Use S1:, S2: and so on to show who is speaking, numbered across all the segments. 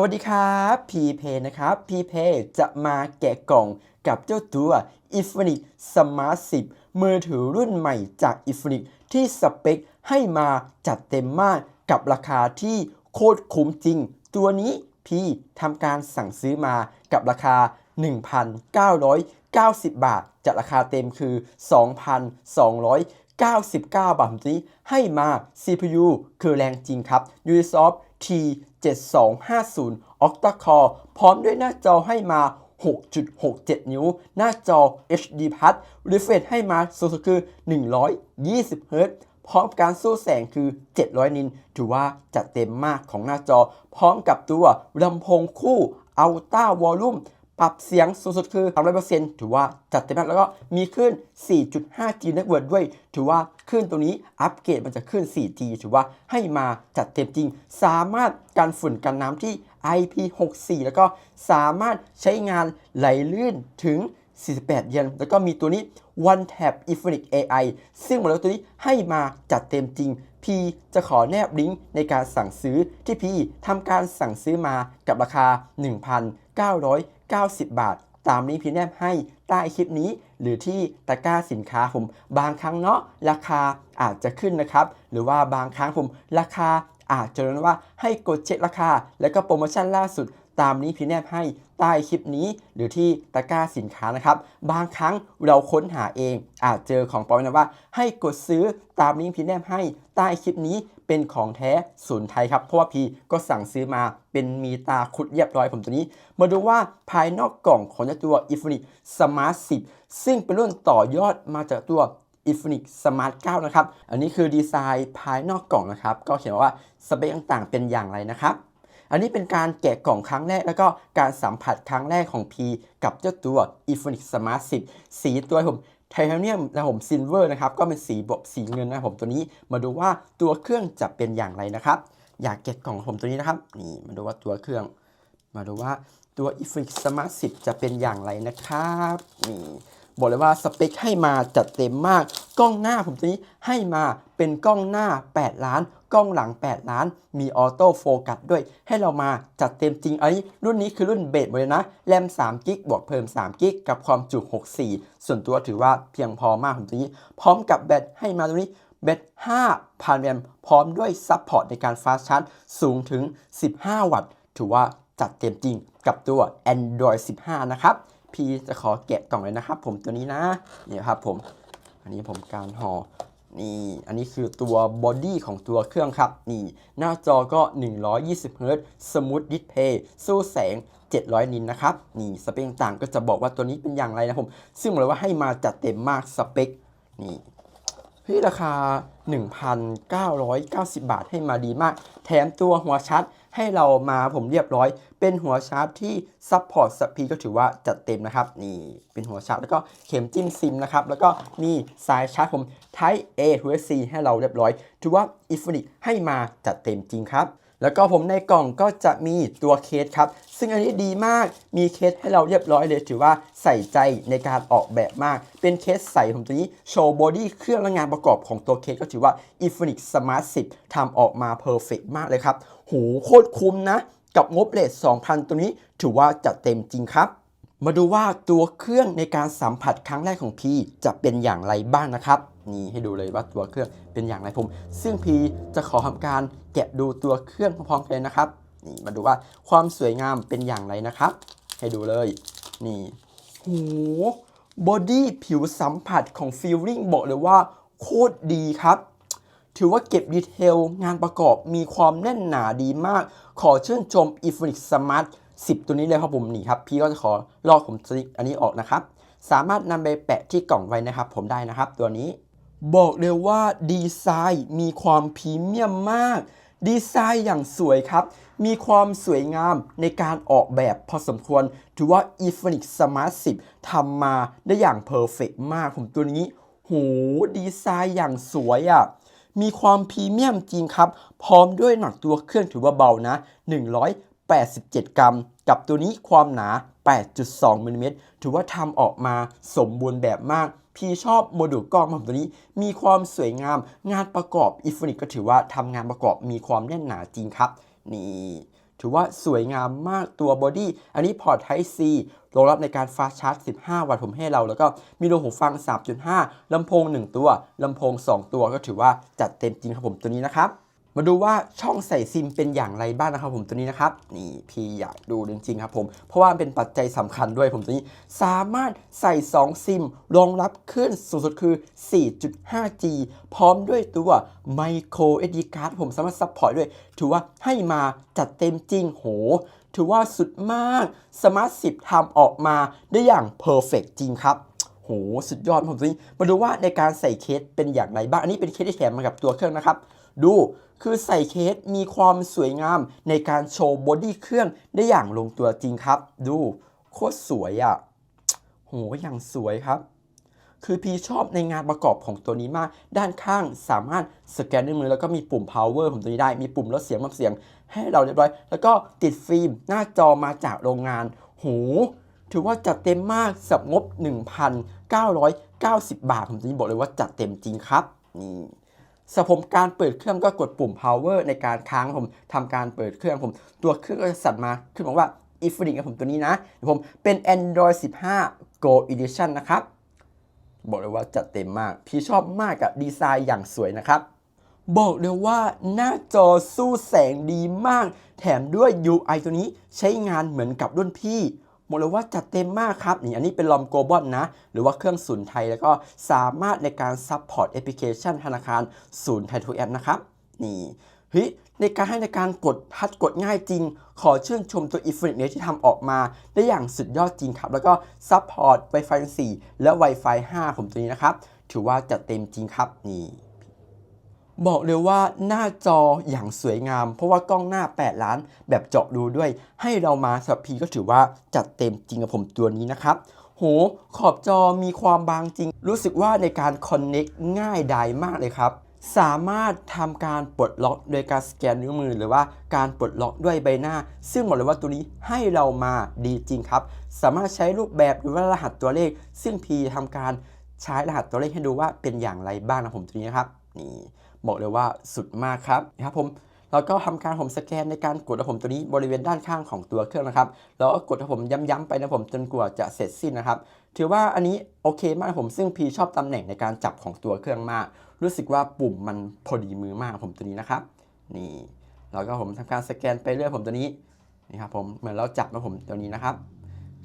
S1: วัสดีครับพีเพนะครับ พีเพจะมาแกะกล่องกับเจ้าตัว i n f i n i x Smart 10 มือถือรุ่นใหม่จาก i n f i n i x ที่สเปคให้มาจัดเต็มมากกับราคาที่โคตรคุ้มจริง ตัวนี้พี่ทำการสั่งซื้อมากับราคา 1,990 บาท จากราคาเต็มคือ 2,299 บาทนี้ให้มา CPU คือแรงจริงครับ Ubisoft T 7250 Octa Core พร้อมด้วยหน้าจอให้มา 6.67 นิ้ว หน้าจอ HD Plus Refresh ให้มาสูงสุดคือ 120 Hz พร้อมการสู้แสงคือ 700 นิน ถือว่าจัดเต็มมากของหน้าจอ พร้อมกับตัวลำโพงคู่ Ultra Volume ปรับเสียงสูงสุดคือ 300%ถือว่าจัดเต็มมากแล้วก็มีขึ้น 4.5G Network ด้วย ถือว่าขึ้นตรงนี้อัปเกรดมันจะขึ้น 4G ถือว่าให้มาจัดเต็มจริง สามารถกันฝุ่นกันน้ำที่ IP64 แล้วก็สามารถใช้งานไหลลื่นถึง 48 เยนแล้วก็มีตัวนี้ One Tap Infinix AI ซึ่งมาแล้วตัวนี้ให้มาจัดเต็มจริงพี่จะขอแนบลิงก์ในการสั่งซื้อที่พี่ทำการสั่งซื้อมากับราคา 90 บาท ตามนี้พี่แนบให้ใต้คลิปนี้ หรือที่ตะกร้าสินค้าผม บางครั้งเนาะราคาอาจจะขึ้นนะครับ หรือว่าบางครั้งผมราคาอาจจะเรียกว่าให้กดเช็คราคา แล้วก็โปรโมชั่นล่าสุด ตามนี้พี่แนบให้ใต้คลิปนี้ หรือที่ตะกร้าสินค้านะครับ บางครั้งเราค้นหาเอง อาจเจอของปลอมนะว่า ให้กดซื้อตามลิงก์พี่แนบให้ใต้คลิปนี้เป็นของแท้ศูนย์ไทยครับ เพราะว่าพี่ก็สั่งซื้อมาเป็นมีตาคุดเรียบร้อยผมตัวนี้ มาดูว่าภายนอกกล่องของตัว i n f i n i x Smart 10ซึ่งเป็นรุ่นต่อยอดมาจากตัว Infinix Smart 9 นะครับ อันนี้คือดีไซน์ภายนอกกล่องนะครับ ก็เขียนว่าสเปคต่างๆเป็นอย่างไรนะครับ อันนี้เป็นการแกะกล่องครั้งแรก แล้วก็การสัมผัสครั้งแรกของ P กับเจ้าตัว Infinix Smart 10 สีตัวผมไทเทเนียมและผมซิลเวอร์นะครับ ก็เป็นสีบบสีเงินนะผมตัวนี้ มาดูว่าตัวเครื่องจะเป็นอย่างไรนะครับ อยากแกะกล่องของผมตัวนี้นะครับ นี่มาดูว่าตัวเครื่อง มาดูว่าตัว Infinix Smart 10 จะเป็นอย่างไรนะครับนี่บอกเลยว่าสเปคให้มาจัดเต็มมาก กล้องหน้าผมตัวนี้ให้มาเป็นกล้องหน้า 8 ล้าน กล้องหลัง 8 ล้าน มีออโต้โฟกัสด้วย ให้เรามาจัดเต็มจริงไอ้รุ่นนี้คือรุ่นเบสหมดเลยนะ แรม3กิกบวกเพิ่ม3กิกกับความจุ 64 ส่วนตัวถือว่าเพียงพอมากผมตัวนี้ พร้อมกับแบตให้มาตรงนี้แบต5,000แอมป์พร้อมด้วยซัพพอร์ตในการฟาสชาร์จสูงถึง 15 วัตต์ ถือว่าจัดเต็มจริงกับตัว Android 15 นะครับ พี่จะขอแกะกล่องเลยนะครับผมตัวนี้นะ เนี่ยครับผม อันนี้ผมการห่อ นี่อันนี้คือตัวบอดี้ของตัวเครื่องครับนี่หน้าจอก็ 120 Hz Smooth Display สู้แสง 700 นินนะครับนี่สเปคต่างก็จะบอกว่าตัวนี้เป็นอย่างไรนะผม ซึ่งบอกเลยว่าให้มาจัดเต็มมากสเปคนี่เฮ้ยราคา 1,990 บาทให้มาดีมาก แถมตัวหัวชาร์จ ให้เรามาผมเรียบร้อย เป็นหัวชาร์จที่ซัพพอร์ตสปีก็ถือว่าจัดเต็มนะครับ นี่เป็นหัวชาร์จแล้วก็เข็มจิ้มซิมนะครับ แล้วก็มีสายชาร์จผม Type A to C ให้เราเรียบร้อย ถือว่า i n f i n i t ให้มาจัดเต็มจริงครับ แล้วก็ผมในกล่องก็จะมีตัวเคสครับ ซึ่งอันนี้ดีมากมีเคสให้เราเรียบร้อยเลย ถือว่าใส่ใจในการออกแบบมาก เป็นเคสใส่ผมตัวนี้โชว์บอดี้เครื่องและงานประกอบของตัวเคสก็ถือว่า Infinix Smart 10ทำออกมาเพอร์เฟกมากเลยครับ หูโคตรคุ้มนะ กับงบเลท2,000 ตัวนี้ ถือว่าจัดเต็มจริงครับมาดูว่าตัวเครื่องในการสัมผัสครั้งแรกของพี่จะเป็นอย่างไรบ้างนะครับ นี่ให้ดูเลยว่าตัวเครื่องเป็นอย่างไรผม ซึ่งพีจะขอทำการแกะดูตัวเครื่องพร้อมๆกันนะครับนี่มาดูว่าความสวยงามเป็นอย่างไรนะครับ ให้ดูเลย นี่โหบอดี้ผิวสัมผัสของฟีลลิ่งบอกเลยว่าโคตรดีครับ ถือว่าเก็บดีเทลงานประกอบมีความแน่นหนาดีมาก ขอชื่นชม Infinix Smart 10 ตัวนี้เลยครับผมนี่ครับ พี่ก็จะขอลอกผมสลิกอันนี้ออกนะครับ สามารถนำไปแปะที่กล่องไว้นะครับ ผมได้นะครับตัวนี้ บอกเลยว่าดีไซน์มีความพรีเมียมมาก ดีไซน์อย่างสวยครับ มีความสวยงามในการออกแบบพอสมควร ถือว่า Infinix Smart 10ทำมาได้อย่างเพอร์เฟกมากผมตัวนี้ โห ดีไซน์อย่างสวยอะ่ะ มีความพรีเมียมจริงครับ พร้อมด้วยหนักตัวเครื่องถือว่าเบานะ 87 กรัม กับตัวนี้ความหนา 8.2มิลลิเมตรถือว่าทำออกมาสมบูรณ์แบบมาก พี่ชอบโมดูลกล้องของตัวนี้ มีความสวยงาม งานประกอบอิฟนิกก็ถือว่าทำงานประกอบมีความแน่นหนาจริงครับ นี่ถือว่าสวยงามมากตัวบอดี้ อันนี้พอร์ต Type C รองรับในการฟาสชาร์จ 15 วัตต์ผมให้เรา แล้วก็มีรูหูฟัง 3.5 ลำโพง 1 ตัว ลำโพง 2 ตัวก็ถือว่าจัดเต็มจริงครับผมตัวนี้นะครับ มาดูว่าช่องใส่ซิมเป็นอย่างไรบ้างนะครับผมตัวนี้นะครับนี่พี่อยากดูจริงๆครับผม เพราะว่าเป็นปัจจัยสำคัญด้วยผมตัวนี้ สามารถใส่ 2 ซิมรองรับคลื่นสูงสุดคือ 4.5G พร้อมด้วยตัว Micro SD card ผมสามารถซัพพอร์ตด้วย ถือว่าให้มาจัดเต็มจริงโหถือว่าสุดมาก Smart 10ทำออกมาได้อย่างเพอร์เฟกจริงครับโหสุดยอดผมตัวนี้มาดูว่าในการใส่เคสเป็นอย่างไรบ้าง อันนี้เป็นเคสที่แถมมากับตัวเครื่องนะครับ ดู คือใส่เคสมีความสวยงามในการโชว์บอดี้เครื่องได้อย่างลงตัวจริงครับ ดู โคตรสวยอะ่ะ โห อย่างสวยครับ คือพีชอบในงานประกอบของตัวนี้มาก ด้านข้างสามารถสแกนด้วยมือแล้วก็มีปุ่ม power ผมตัวนี้ได้ มีปุ่มลดเสียงลดเสียงให้เราเรียบร้อย แล้วก็ติดฟิล์มหน้าจอมาจากโรงงาน โหถือว่าจัดเต็มมากสับงบ 1,990 บาท ผมจะบอกเลยว่าจัดเต็มจริงครับ นี่ สำหรับผมการเปิดเครื่องก็กดปุ่ม power ในการค้างผมทำการเปิดเครื่องผม ตัวเครื่องก็จะสั่นมาขึ้นบอกว่า i f r i n กับผมตัวนี้นะผมเป็น Android 15 Go Edition นะครับ บอกเลยว่าจัดเต็มมาก พี่ชอบมากกับดีไซน์อย่างสวยนะครับ บอกเลยว่าหน้าจอสู้แสงดีมาก แถมด้วย UI ตัวนี้ใช้งานเหมือนกับรุ่นพี่ บอกเลยว่าจัดเต็มมากครับนี่อันนี้เป็นลอมโกลบอลนะ หรือว่าเครื่องศูนย์ไทยแล้วก็สามารถในการซัพพอร์ตแอปพลิเคชันธนาคารศูนย์ไทยทูแอปนะครับ นี่เฮ้ยในการให้ในการกดทัดกดง่ายจริง ขอชื่นชมตัว i n f i n i t เนี่ยที่ทำออกมา ได้อย่างสุดยอดจริงครับ แล้วก็ซัพพอร์ต Wi-Fi 4 และ Wi-Fi 5 ผมตัวนี้นะครับ ถือว่าจัดเต็มจริงครับนี่ บอกเลยว่าหน้าจออย่างสวยงาม เพราะว่ากล้องหน้า 8 ล้านแบบเจาะดูด้วย ให้เรามาสำหรับพีก็ถือว่าจัดเต็มจริงกับผมตัวนี้นะครับโห ขอบจอมีความบางจริง รู้สึกว่าในการคอนเน็กง่ายดายมากเลยครับ สามารถทำการปลดล็อกโดยการสแกนนิ้วมือ หรือว่าการปลดล็อกด้วยใบหน้า ซึ่งบอกเลยว่าตัวนี้ให้เรามาดีจริงครับ สามารถใช้รูปแบบหรือว่ารหัสตัวเลข ซึ่งพีทำการใช้รหัสตัวเลขให้ดูว่าเป็นอย่างไรบ้างนะผมตัวนี้นะครับ นี่ บอกเลยว่าสุดมากครับนะครับผมแล้วก็ทำการผมสแกนในการกดนะผมตัวนี้บริเวณด้านข้างของตัวเครื่องนะครับแล้วก็กดนะผมย้ำๆไปนะผมจนกว่าจะเสร็จสิ้นนะครับ ถือว่าอันนี้โอเคมากผมซึ่งพีชอบตำแหน่งในการจับของตัวเครื่องมาก รู้สึกว่าปุ่มมันพอดีมือมากผมตัวนี้นะครับ นี่แล้วก็ผมทำการสแกนไปเรื่อยผมตัวนี้นี่ครับผมเหมือนเราจับนะผมตัวนี้นะครับ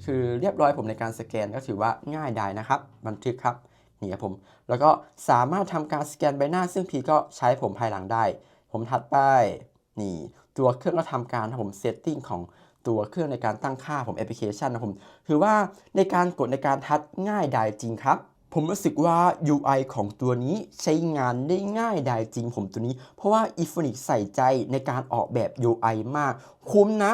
S1: คือเรียบร้อยผมในการสแกนก็ถือว่าง่ายดายนะครับ บันทึกครับ นี่ครับผม แล้วก็สามารถทำการสแกนใบหน้า ซึ่งพีก็ใช้ผมภายหลังได้ ผมถัดไปนี่ตัวเครื่องก็ทำการผมเซตติ้งของตัวเครื่องในการตั้งค่าผมแอปพลิเคชันนะผมถือว่าในการกดในการทัดง่ายดายจริงครับ ผมรู้สึกว่า UI ของตัวนี้ใช้งานได้ง่ายดายจริงผมตัวนี้ เพราะว่า i p h o n i x ใส่ใจในการออกแบบ UI มาก คุ้มนะ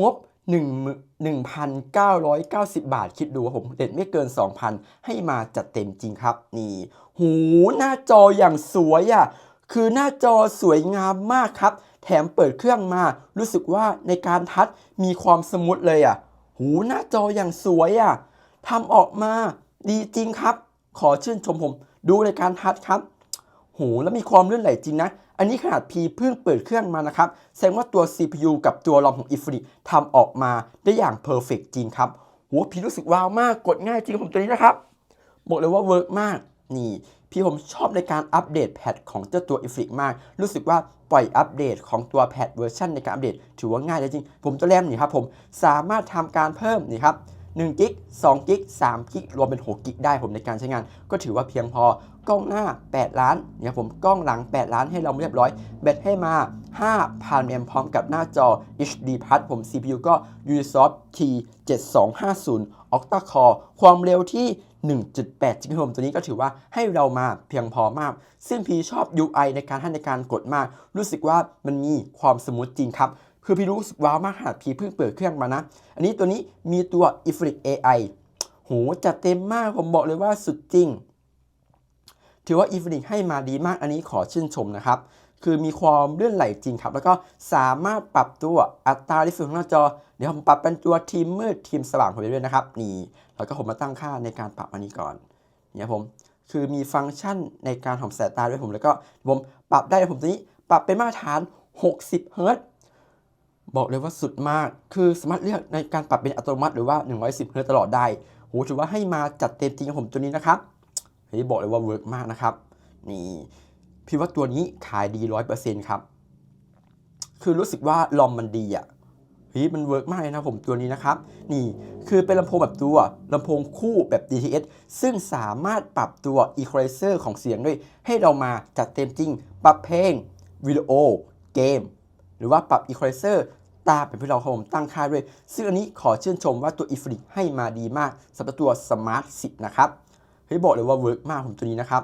S1: งบ 1,990 บาท คิดดูว่าผมเด็ดไม่เกิน 2,000 ให้มาจัดเต็มจริงครับ นี่ หูหน้าจออย่างสวยอะ่ะ คือหน้าจอสวยงามมากครับ แถมเปิดเครื่องมา รู้สึกว่าในการทัชมีความสมูทเลยอะ่ะ หูหน้าจออย่างสวยอะ่ะทำออกมาดีจริงครับ ขอชื่นชมผม ดูในการทัชครับโหแล้วมีความลื่นไหลจริงนะ อันนี้ขนาดพีเพิ่งเปิดเครื่องมานะครับ แสดงว่าตัว CPU กับตัวรอมของ i f r i ทำออกมาได้อย่างเพอร์เฟกจริงครับโหพีรู้สึกว้าวมากกดง่ายจริงผมตัวนี้นะครับบอกเลยว่าเวิร์กมากนี่พี่ผมชอบในการอัปเดตแพทของเจ้าตัว i f r i มาก รู้สึกว่าปล่อยอัปเดตของตัวแพทเวอร์ชันในการอัปเดต ถือว่าง่ายจริงผมตัวแรมนี่ครับผมสามารถทำการเพิ่มนี่ครับ 1กิก2กิก3กิกรวมเป็น6กิกได้ผมในการใช้งาน ก็ถือว่าเพียงพอกล้องหน้า 8 ล้านเนี่ยผมกล้องหลัง 8 ล้านให้เราเรียบร้อย แบตให้มา 5,000แอมป์พร้อมกับหน้าจอ HD Plus ผม CPU ก็ Ubisoft T7250 Octa Core ความเร็วที่ 1.8 GHz ตัวนี้ก็ถือว่าให้เรามาเพียงพอมาก ซึ่งพีชอบ UI ในการให้ในการกดมาก รู้สึกว่ามันมีความสมูทจริงครับ คือพี่รู้สึกว้าวมากขนาดพี่เพิ่งเปิดเครื่องมานะ อันนี้ตัวนี้มีตัว i f r i c AI โหจัดเต็มมากผมบอกเลยว่าสุดจริง ถือว่า i f r i c ให้มาดีมากอันนี้ขอชื่นชมนะครับ คือมีความเลื่อนไหลจริงครับ แล้วก็สามารถปรับตัวอัตรารีฟิลของหน้าจอ เดี๋ยวผมปรับเป็นตัวทีมมืดทีมสว่างผมไปด้วยนะครับ นี่ แล้วก็ผมมาตั้งค่าในการปรับอันนี้ก่อนเนี่ยผมคือมีฟังก์ชันในการทำสายตาด้วยผมแล้วก็ผมปรับได้ผมตัวนี้ปรับเป็นมาตรฐาน 60 เฮิรตซ์ บอกเลยว่าสุดมาก คือสามารถเลือกในการปรับเป็นอัตโนมัติหรือว่า 110เฮิร์ตตลอดได้โหถือว่าให้มาจัดเต็มจริงครับผมตัวนี้นะครับเฮ้ยบอกเลยว่าเวิร์กมากนะครับ นี่พี่ว่าตัวนี้ขายดีร้อยเปอร์เซ็นต์ครับ คือรู้สึกว่าลอมมันดีอะเฮ้ยมันเวิร์กมากเลยนะผมตัวนี้นะครับ นี่คือเป็นลำโพงแบบตัวลำโพงคู่แบบ DTS ซึ่งสามารถปรับตัว Equalizer ของเสียงด้วย ให้เรามาจัดเต็มจริง ปรับเพลงวิดีโอ เกม รือว่าปรับ Equalizer ตามเป็นที่เราครับผมตั้งค่าด้วย ซึ่งอันนี้ขอชื่นชมว่าตัว e f l i c ให้มาดีมากสำหรับตัว Smart 10 นะครับเฮ้ยบอกเลยว่าเวิร์กมากผมตัวนี้นะครับ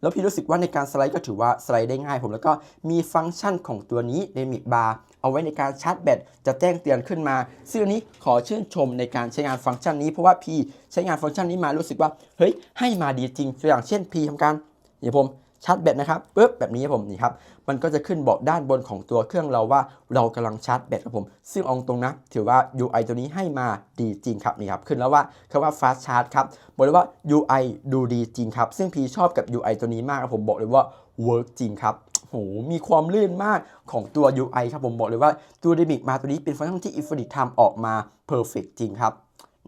S1: แล้วพี่รู้สึกว่าในการสไลด์ก็ถือว่าสไลด์ได้ง่ายผมแล้วก็มีฟังก์ชันของตัวนี้ในมิกบาร์เอาไว้ในการชาร์จแบตจะแจ้งเตือนขึ้นมา ซึ่งอันนี้ขอชื่นชมในการใช้งานฟังก์ชันนี้เพราะว่าพี่ใช้งานฟังก์ชันนี้มารู้สึกว่าเฮ้ยให้มาดีจริงตัวอย่างเช่นพี่ทำการอย่างผม ชาร์จแบตนะครับปึ๊บแบบนี้ครับผมนี่ครับมันก็จะขึ้นบอกด้านบนของตัวเครื่องเราว่าเรากำลังชาร์จแบตครับผม ซึ่งองตรงนะถือว่า UI ตัวนี้ให้มาดีจริงครับนี่ครับขึ้นแล้วว่าคำว่า fast charge ครับบอกเลยว่า UI ดูดีจริงครับซึ่งพีชอบกับ UI ตัวนี้มากครับผมบอกเลยว่า work จริงครับโหมีความลื่นมากของตัว UI ครับผมบอกเลยว่าตัว d e m i c มาตัวนี้เป็นฟังก์ชันที่ Infinite ทำออกมา perfect จริงครับ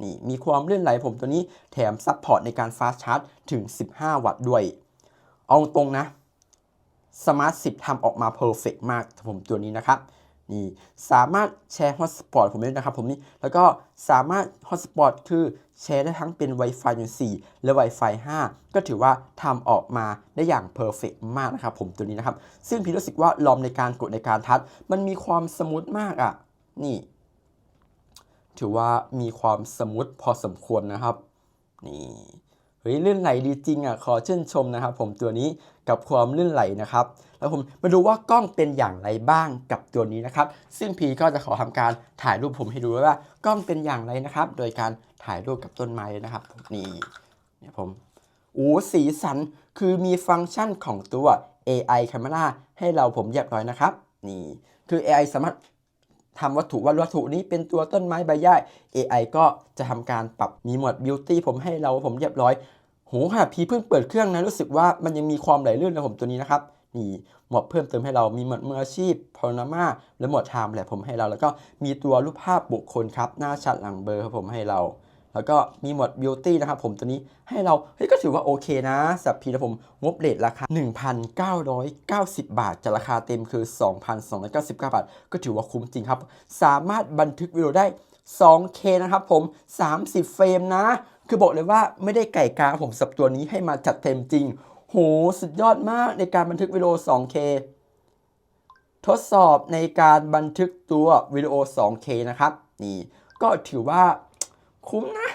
S1: นี่มีความลื่นไหลผมตัวนี้แถมซัพพอร์ตในการ fast charge ถึง 15 วัตต์ด้วย เอาตรงนะ Smart 10ทำออกมา perfect มากผมตัวนี้นะครับนี่สามารถแชร์ hotspot ผมด้นะครับผมนี่แล้วก็สามารถ hotspot คือแชร์ได้ทั้งเป็น Wi-Fi 4 และ Wi-Fi 5 ก็ถือว่าทำออกมาได้อย่าง perfect มากนะครับผมตัวนี้นะครับ ซึ่งพี่รู้สึกว่าลอมในการกดในการทัชมันมีความสมูทมากอะ่ะนี่ ถือว่ามีความสมูทพอสมควรนะครับนี่ เฮ้ยลื่นไหลดีจริงอะขอชื่นชมนะครับ ผมตัวนี้กับความลื่นไหลนะครับ แล้วผมมาดูว่ากล้องเป็นอย่างไรบ้างกับตัวนี้นะครับ ซึ่งพีก็จะขอทำการถ่ายรูปผมให้ดูว่ากล้องเป็นอย่างไรนะครับ โดยการถ่ายรูปกับต้นไม้นะครับนี่เนี่ยผมโอ้สีสันคือมีฟังก์ชันของตัว AI Camera ให้เราผมเรียบร้อยนะครับ นี่คือ AI สามารถ ทำวัตถุว่าวัตถุนี้เป็นตัวต้นไม้ใบหญ้า AI ก็จะทำการปรับมีหมด Beauty ผมให้เราผมเรียบร้อยโหขนาดพีเพิ่งเปิดเครื่องนะรู้สึกว่ามันยังมีความไหลลื่นนะผมตัวนี้นะครับนี่หมดเพิ่มเติมให้เรามีหมดมืออาชีพพานามาและหมดไทม์แหละผมให้เรา แล้วก็มีตัวรูปภาพบุคคลครับ หน้าชัดหลังเบลอร์ครับผมให้เรา แล้วก็มีหมด Beauty นะครับผมตัวนี้ให้เราเฮ้ยก็ถือว่าโอเคนะสับพีนะผมงบเลทราคา 1,990 บาทจากราคาเต็มคือ 2,299 บาท ก็ถือว่าคุ้มจริงครับ สามารถบันทึกวิดีโอได้ 2K นะครับผม 30 เฟรมนะ คือบอกเลยว่าไม่ได้ไก่กาผมสับตัวนี้ให้มาจัดเต็มจริง โห สุดยอดมากในการบันทึกวิดีโอ 2K ทดสอบในการบันทึกตัววิดีโอ 2K นะครับ นี่ ก็ถือว่า คุ้มนะ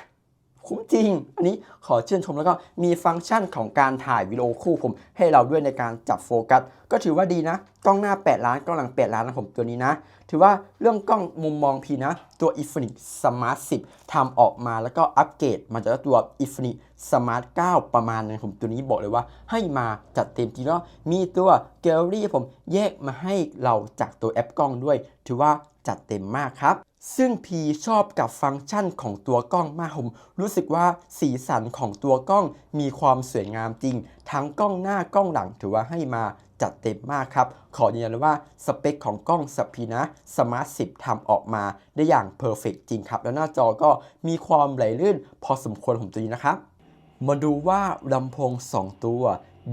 S1: คุ้มจริง อันนี้ขอชื่นชมแล้วก็มีฟังก์ชันของการถ่ายวิดีโอคู่ผม ให้เราด้วยในการจับโฟกัส ก็ถือว่าดีนะ กล้องหน้า 8 ล้านกล้องหลัง 8 ล้านนะผมตัวนี้นะ ถือว่าเรื่องกล้องมุมมองพีนะ ตัว Infinix Smart 10ทำออกมาแล้วก็อัปเกรดมาจากตัว Infinix Smart 9 ประมาณนึงผมตัวนี้บอกเลยว่า ให้มาจัดเต็มจริงแล้วมีตัวแกลเลอรี่ผมแยกมาให้เราจากตัวแอปกล้องด้วย ถือว่าจัดเต็มมากครับ ซึ่งพีชอบกับฟังก์ชันของตัวกล้องมากผมรู้สึกว่าสีสันของตัวกล้องมีความสวยงามจริง ทั้งกล้องหน้ากล้องหลังถือว่าให้มาจัดเต็มมากครับ ขอยืนยันเลยว่าสเปคของกล้องสัพพีนะ Smart 10ทำออกมาได้อย่างเพอร์เฟกจริงครับ แล้วหน้าจอก็มีความไหลลื่น พอสมควรผมตัวนี้นะครับ มาดูว่าลำโพง 2 ตัว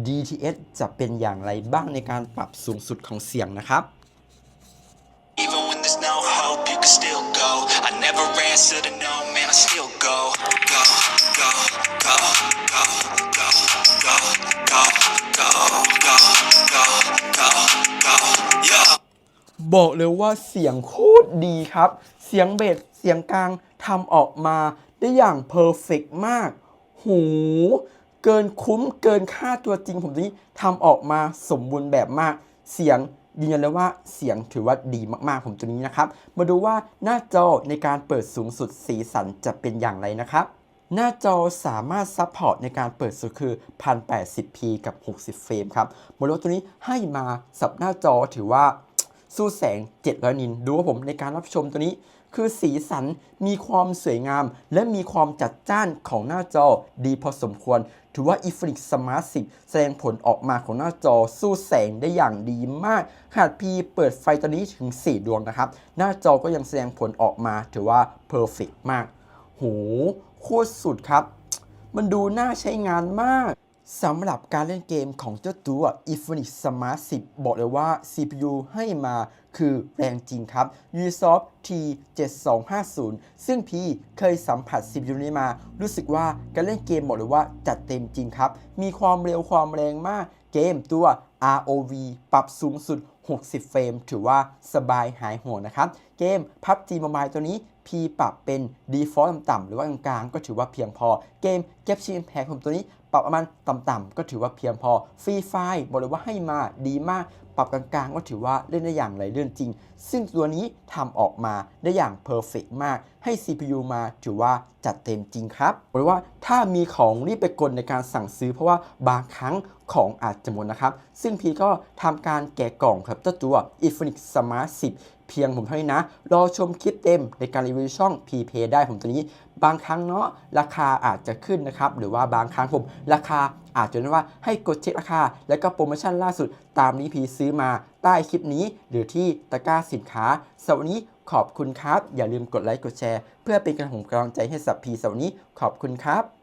S1: DTS จะเป็นอย่างไรบ้างในการปรับสูงสุดของเสียงนะครับ
S2: Even when there's no hope, you can still never answer to no, man, I still go. Go, go, go, go, go, go, go, go, go, go, go, go, yeah.
S1: บอกเลยว่าเสียงโคตรดีครับ เสียงเบส เสียงกลางทำออกมาได้อย่างเพอร์เฟกมาก หู เกินคุ้ม เกินค่าตัวจริงผมนี้ทำออกมาสมบูรณ์แบบมาก เสียง ยืนยันเลยว่าเสียงถือว่าดีมากๆผมตัวนี้นะครับ มาดูว่าหน้าจอในการเปิดสูงสุดสีสันจะเป็นอย่างไรนะครับ หน้าจอสามารถซัพพอร์ตในการเปิดสุดคือ 1080p กับ 60 เฟรมครับโมเดลตัวนี้ให้มาสับหน้าจอถือว่าสู้แสง 700 นิน ดูว่าผมในการรับชมตัวนี้ คือสีสันมีความสวยงาม และมีความจัดจ้านของหน้าจอดีพอสมควร ถือว่า Infinix Smart 10 แสดงผลออกมาของหน้าจอสู้แสงได้อย่างดีมาก ขนาดพีเปิดไฟตอนนี้ถึง 4 ดวงนะครับ หน้าจอก็ยังแสดงผลออกมาถือว่า Perfect มาก โห โคตรสุดครับ มันดูน่าใช้งานมาก สำหรับการเล่นเกมของเจ้าตัว Infinix Smart 10 บอกเลยว่า CPU ให้มาคือแรงจริงครับ Ubisoft T7250 ซึ่งพี่เคยสัมผัส CPU นี้มา รู้สึกว่าการเล่นเกมบอกเลยว่าจัดเต็มจริงครับ มีความเร็วความแรงมาก เกมตัว ROV ปรับสูงสุด 60 เฟรม ถือว่าสบายหายห่วงนะครับ เกม PUBG Mobile ตัวนี้ P ปรับเป็น Default ต่ำๆหรือว่ากลางๆก็ถือว่าเพียงพอ เกม Genshin Impact ผมตัวนี้ ปรับประมาณต่ำๆก็ถือว่าเพียงพอฟรีไฟบอกเลยว่าให้มาดีมาก ปรับกลางๆ ก็ถือว่าเล่นได้อย่างไรเลื่อนจริง ซึ่งตัวนี้ทำออกมาได้อย่างเพอร์เฟกมาก ให้ CPU มาถือว่าจัดเต็มจริงครับบอกเลยว่าถ้ามีของรีบไปกดในการสั่งซื้อ เพราะว่าบางครั้งของอาจจะหมดนะครับ ซึ่งพีก็ทำการแกะกล่องครับเจ้าตัว Infinix Smart 10 เพียงผมเท่านี้นะ รอชมคลิปเต็มในการรีวิวช่อง p p a y ได้ผมตัวนี้บางครั้งเนาะราคาอาจจะขึ้นนะครับ หรือว่าบางครั้งผมราคาอาจจะเรียกว่าให้กดเช็คราคา แล้วก็โปรโมชั่นล่าสุดตามนี้พีซื้อมาใต้คลิปนี้ หรือที่ตะกร้าสินค้าสำหรับวันนี้ขอบคุณครับ อย่าลืมกดไลค์กดแชร์ เพื่อเป็นกำลังใจให้สับพีสำหรับวันนี้ขอบคุณครับ